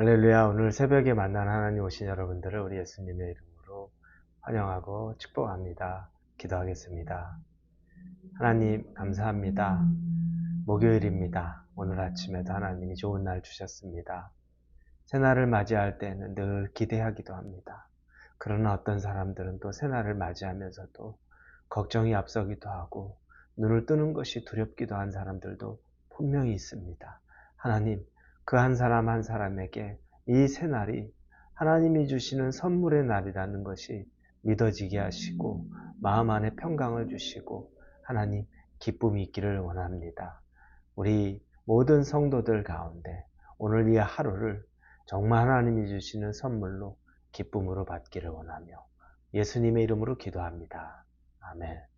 할렐루야. 오늘 새벽에 만난 하나님 오신 여러분들을 우리 예수님의 이름으로 환영하고 축복합니다. 기도하겠습니다. 하나님, 감사합니다. 목요일입니다. 오늘 아침에도 하나님이 좋은 날 주셨습니다. 새날을 맞이할 때는 늘 기대하기도 합니다. 그러나 어떤 사람들은 또 새날을 맞이하면서도 걱정이 앞서기도 하고 눈을 뜨는 것이 두렵기도 한 사람들도 분명히 있습니다. 하나님, 그 한 사람 한 사람에게 이 새날이 하나님이 주시는 선물의 날이라는 것이 믿어지게 하시고 마음 안에 평강을 주시고 하나님 기쁨이 있기를 원합니다. 우리 모든 성도들 가운데 오늘 이 하루를 정말 하나님이 주시는 선물로 기쁨으로 받기를 원하며 예수님의 이름으로 기도합니다. 아멘.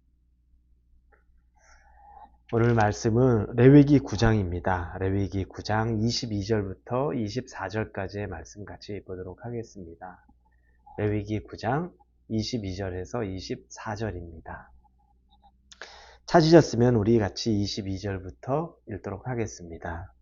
오늘 말씀은 레위기 9장입니다. 레위기 9장 22절부터 24절까지의 말씀 같이 보도록 하겠습니다. 레위기 9장 22절에서 24절입니다. 찾으셨으면 우리 같이 22절부터 읽도록 하겠습니다.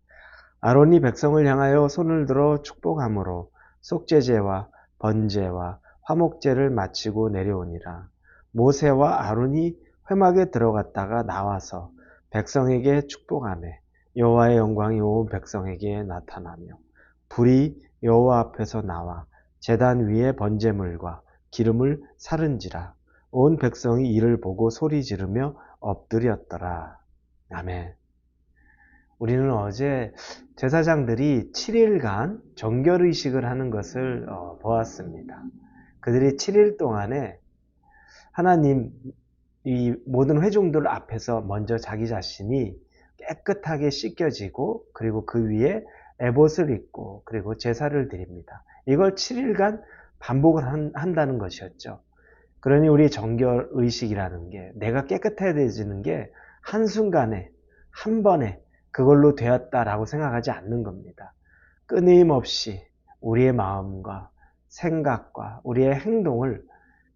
아론이 백성을 향하여 손을 들어 축복함으로 속죄제와 번제와 화목제를 마치고 내려오니라. 모세와 아론이 회막에 들어갔다가 나와서 백성에게 축복하매 여호와의 영광이 온 백성에게 나타나며 불이 여호와 앞에서 나와 제단 위에 번제물과 기름을 사른지라 온 백성이 이를 보고 소리 지르며 엎드렸더라. 아멘. 우리는 어제 제사장들이 7일간 정결의식을 하는 것을 어, 보았습니다. 그들이 7일 동안에 하나님 이 모든 회중들 앞에서 먼저 자기 자신이 깨끗하게 씻겨지고 그리고 그 위에 에봇을 입고 그리고 제사를 드립니다. 이걸 7일간 반복을 한, 다는 것이었죠. 그러니 우리 정결 의식이라는 게 내가 깨끗해지는 게 한순간에 한 번에 그걸로 되었다라고 생각하지 않는 겁니다. 끊임없이 우리의 마음과 생각과 우리의 행동을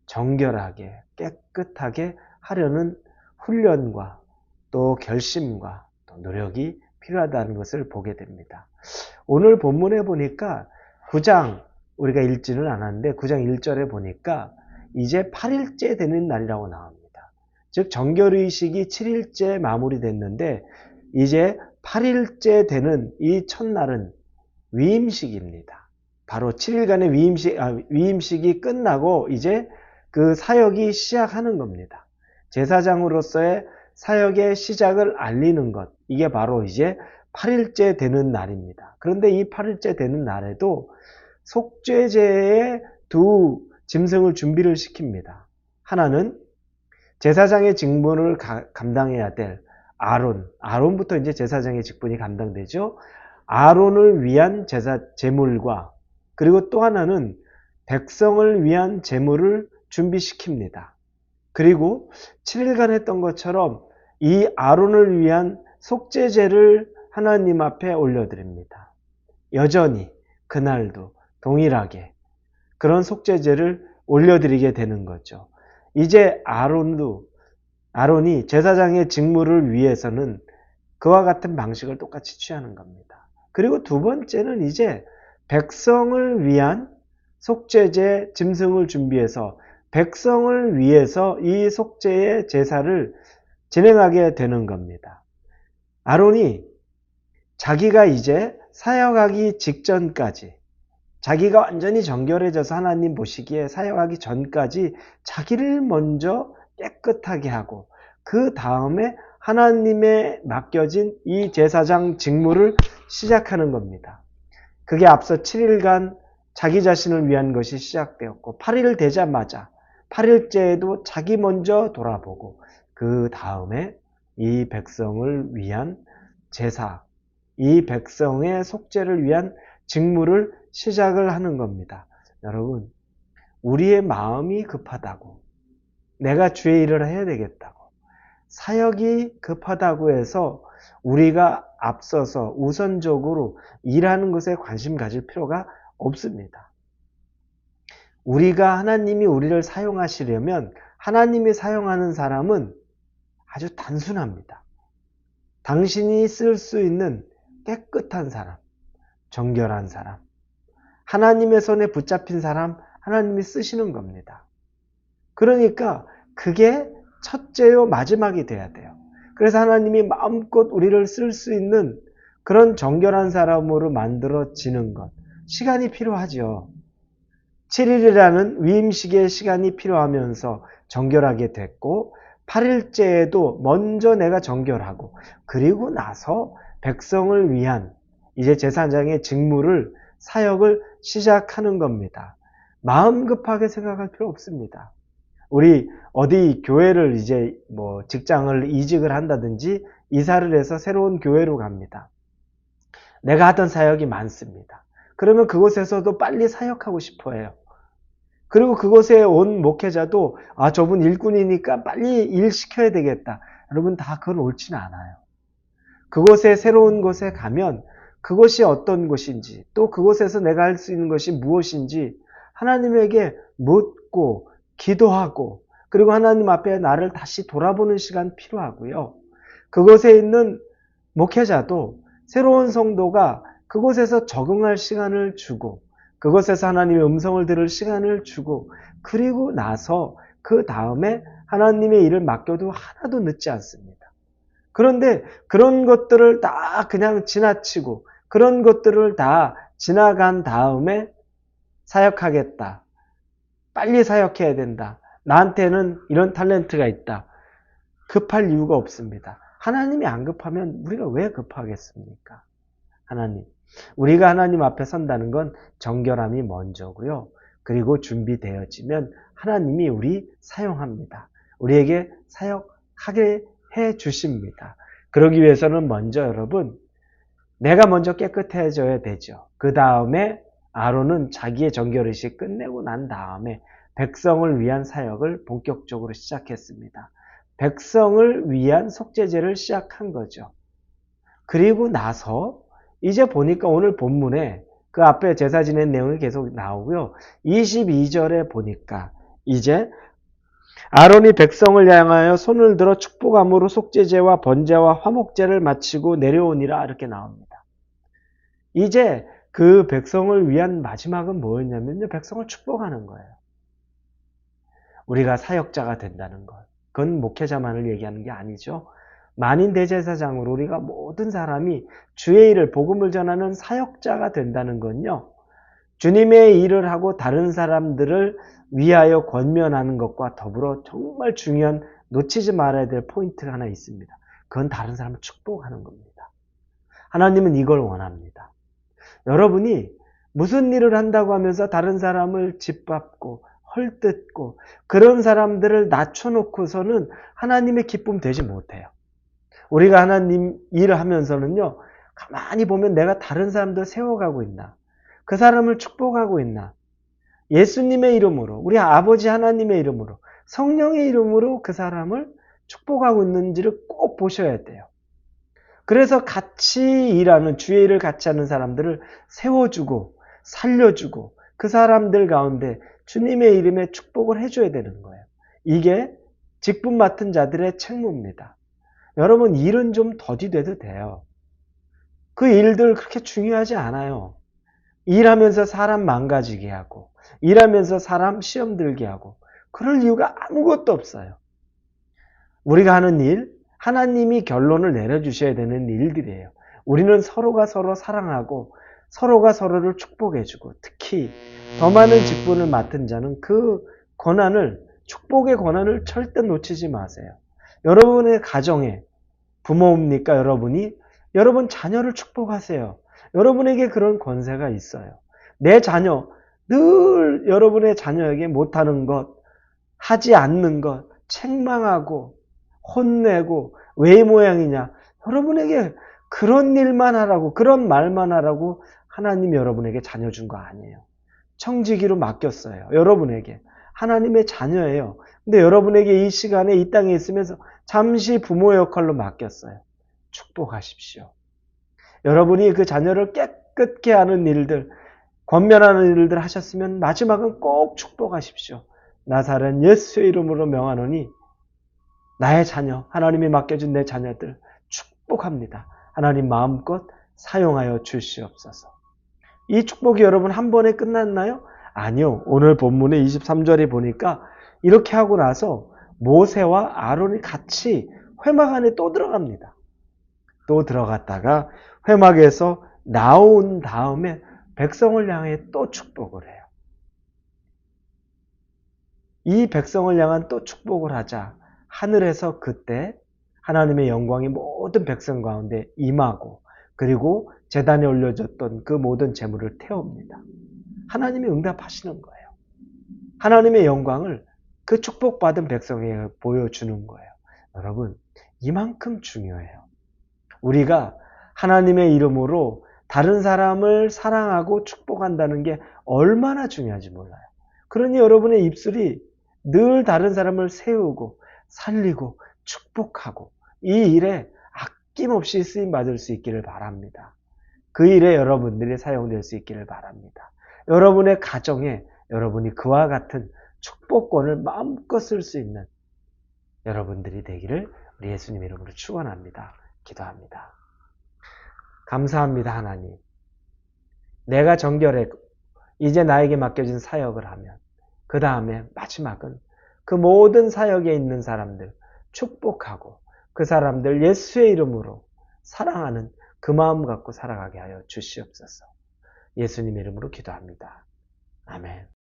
정결하게 깨끗하게 하려는 훈련과 또 결심과 또 노력이 필요하다는 것을 보게 됩니다. 오늘 본문에 보니까 9장 우리가 읽지는 않았는데 9장 1절에 보니까 이제 8일째 되는 날이라고 나옵니다. 즉 정결의식이 7일째 마무리됐는데 이제 8일째 되는 이 첫날은 위임식입니다. 바로 7일간의 위임식, 아, 위임식이 끝나고 이제 그 사역이 시작하는 겁니다. 제사장으로서의 사역의 시작을 알리는 것. 이게 바로 이제 8일째 되는 날입니다. 그런데 이 8일째 되는 날에도 속죄제의 두 짐승을 준비를 시킵니다. 하나는 제사장의 직분을 가, 감당해야 될 아론. 아론부터 이제 제사장의 직분이 감당되죠. 아론을 위한 제사 제물과 그리고 또 하나는 백성을 위한 제물을 준비시킵니다. 그리고 7일간 했던 것처럼 이 아론을 위한 속죄제를 하나님 앞에 올려드립니다. 여전히 그날도 동일하게 그런 속죄제를 올려드리게 되는 거죠. 이제 아론도 아론이 제사장의 직무를 위해서는 그와 같은 방식을 똑같이 취하는 겁니다. 그리고 두 번째는 이제 백성을 위한 속죄제 짐승을 준비해서 백성을 위해서 이 속죄의 제사를 진행하게 되는 겁니다. 아론이 자기가 이제 사역하기 직전까지 자기가 완전히 정결해져서 하나님 보시기에 사역하기 전까지 자기를 먼저 깨끗하게 하고 그 다음에 하나님의 맡겨진 이 제사장 직무를 시작하는 겁니다. 그게 앞서 7일간 자기 자신을 위한 것이 시작되었고 8일 되자마자 8일째에도 자기 먼저 돌아보고 그 다음에 이 백성을 위한 제사, 이 백성의 속죄를 위한 직무를 시작을 하는 겁니다. 여러분, 우리의 마음이 급하다고, 내가 주의 일을 해야 되겠다고, 사역이 급하다고 해서 우리가 앞서서 우선적으로 일하는 것에 관심 가질 필요가 없습니다. 우리가 하나님이 우리를 사용하시려면 하나님이 사용하는 사람은 아주 단순합니다. 당신이 쓸 수 있는 깨끗한 사람, 정결한 사람, 하나님의 손에 붙잡힌 사람 하나님이 쓰시는 겁니다. 그러니까 그게 첫째요 마지막이 돼야 돼요. 그래서 하나님이 마음껏 우리를 쓸 수 있는 그런 정결한 사람으로 만들어지는 것. 시간이 필요하죠. 7일이라는 위임식의 시간이 필요하면서 정결하게 됐고 8일째에도 먼저 내가 정결하고 그리고 나서 백성을 위한 이제 제사장의 직무를 사역을 시작하는 겁니다. 마음 급하게 생각할 필요 없습니다. 우리 어디 교회를 이제 뭐 직장을 이직을 한다든지 이사를 해서 새로운 교회로 갑니다. 내가 하던 사역이 많습니다. 그러면 그곳에서도 빨리 사역하고 싶어 해요. 그리고 그곳에 온 목회자도 아 저분 일꾼이니까 빨리 일 시켜야 되겠다. 여러분 다 그건 옳지는 않아요. 그곳에 새로운 곳에 가면 그것이 어떤 곳인지 또 그곳에서 내가 할 수 있는 것이 무엇인지 하나님에게 묻고 기도하고 그리고 하나님 앞에 나를 다시 돌아보는 시간 필요하고요. 그곳에 있는 목회자도 새로운 성도가 그곳에서 적응할 시간을 주고 그곳에서 하나님의 음성을 들을 시간을 주고 그리고 나서 그 다음에 하나님의 일을 맡겨도 하나도 늦지 않습니다. 그런데 그런 것들을 다 그냥 지나치고 그런 것들을 다 지나간 다음에 사역하겠다. 빨리 사역해야 된다. 나한테는 이런 탤런트가 있다. 급할 이유가 없습니다. 하나님이 안 급하면 우리가 왜 급하겠습니까? 하나님. 우리가 하나님 앞에 선다는 건 정결함이 먼저고요. 그리고 준비되어지면 하나님이 우리 사용합니다. 우리에게 사역하게 해 주십니다. 그러기 위해서는 먼저 여러분, 내가 먼저 깨끗해져야 되죠. 그 다음에 아론은 자기의 정결의식 끝내고 난 다음에 백성을 위한 사역을 본격적으로 시작했습니다. 백성을 위한 속죄제를 시작한 거죠. 그리고 나서 이제 보니까 오늘 본문에 그 앞에 제사 지낸 내용이 계속 나오고요. 22절에 보니까 이제 아론이 백성을 향하여 손을 들어 축복함으로 속죄제와 번제와 화목제를 마치고 내려오니라 이렇게 나옵니다. 이제 그 백성을 위한 마지막은 뭐였냐면요. 백성을 축복하는 거예요. 우리가 사역자가 된다는 것. 그건 목회자만을 얘기하는 게 아니죠. 만인 대제사장으로 우리가 모든 사람이 주의 일을 복음을 전하는 사역자가 된다는 건요. 주님의 일을 하고 다른 사람들을 위하여 권면하는 것과 더불어 정말 중요한 놓치지 말아야 될 포인트가 하나 있습니다. 그건 다른 사람을 축복하는 겁니다. 하나님은 이걸 원합니다. 여러분이 무슨 일을 한다고 하면서 다른 사람을 짓밟고 헐뜯고 그런 사람들을 낮춰놓고서는 하나님의 기쁨 되지 못해요. 우리가 하나님 일을 하면서는요, 가만히 보면 내가 다른 사람들 세워가고 있나? 그 사람을 축복하고 있나? 예수님의 이름으로, 우리 아버지 하나님의 이름으로, 성령의 이름으로 그 사람을 축복하고 있는지를 꼭 보셔야 돼요. 그래서 같이 일하는, 주의 일을 같이 하는 사람들을 세워주고, 살려주고, 그 사람들 가운데 주님의 이름에 축복을 해줘야 되는 거예요. 이게 직분 맡은 자들의 책무입니다. 여러분, 일은 좀 더디돼도 돼요. 그 일들 그렇게 중요하지 않아요. 일하면서 사람 망가지게 하고, 일하면서 사람 시험 들게 하고, 그럴 이유가 아무것도 없어요. 우리가 하는 일, 하나님이 결론을 내려주셔야 되는 일들이에요. 우리는 서로가 서로 사랑하고, 서로가 서로를 축복해주고, 특히 더 많은 직분을 맡은 자는 그 권한을, 축복의 권한을 절대 놓치지 마세요. 여러분의 가정에 부모입니까? 여러분이 여러분 자녀를 축복하세요. 여러분에게 그런 권세가 있어요. 내 자녀 늘 여러분의 자녀에게 못하는 것, 하지 않는 것, 책망하고 혼내고 왜 모양이냐? 여러분에게 그런 일만 하라고 그런 말만 하라고 하나님 여러분에게 자녀 준 거 아니에요. 청지기로 맡겼어요. 여러분에게 하나님의 자녀예요. 근데 여러분에게 이 시간에 이 땅에 있으면서 잠시 부모의 역할로 맡겼어요. 축복하십시오. 여러분이 그 자녀를 깨끗게 하는 일들, 권면하는 일들 하셨으면 마지막은 꼭 축복하십시오. 나사렛 예수의 이름으로 명하노니 나의 자녀, 하나님이 맡겨준 내 자녀들 축복합니다. 하나님 마음껏 사용하여 주시옵소서. 이 축복이 여러분 한 번에 끝났나요? 아니요. 오늘 본문의 23절에 보니까 이렇게 하고 나서 모세와 아론이 같이 회막 안에 또 들어갑니다. 또 들어갔다가 회막에서 나온 다음에 백성을 향해 또 축복을 해요. 이 백성을 향한 또 축복을 하자 하늘에서 그때 하나님의 영광이 모든 백성 가운데 임하고 그리고 재단에 올려졌던 그 모든 재물을 태웁니다. 하나님이 응답하시는 거예요. 하나님의 영광을 그 축복받은 백성에게 보여주는 거예요. 여러분, 이만큼 중요해요. 우리가 하나님의 이름으로 다른 사람을 사랑하고 축복한다는 게 얼마나 중요한지 몰라요. 그러니 여러분의 입술이 늘 다른 사람을 세우고 살리고 축복하고 이 일에 아낌없이 쓰임 받을 수 있기를 바랍니다. 그 일에 여러분들이 사용될 수 있기를 바랍니다. 여러분의 가정에 여러분이 그와 같은 축복권을 마음껏 쓸 수 있는 여러분들이 되기를 우리 예수님 이름으로 축원합니다. 기도합니다. 감사합니다, 하나님. 내가 정결해 이제 나에게 맡겨진 사역을 하면 그 다음에 마지막은 그 모든 사역에 있는 사람들 축복하고 그 사람들 예수의 이름으로 사랑하는 그 마음 갖고 살아가게 하여 주시옵소서. 예수님 이름으로 기도합니다. 아멘.